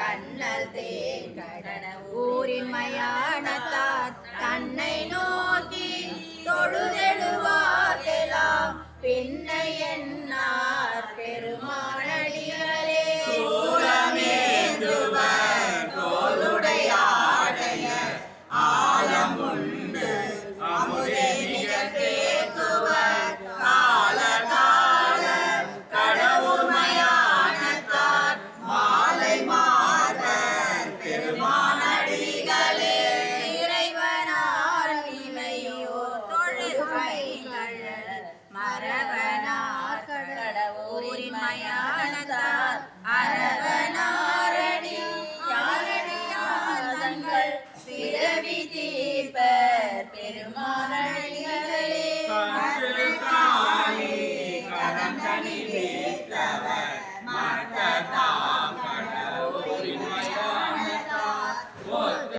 கண்ணல் தேன் கடன ஊரின் மயானத்தா தீபர் பெருமானழி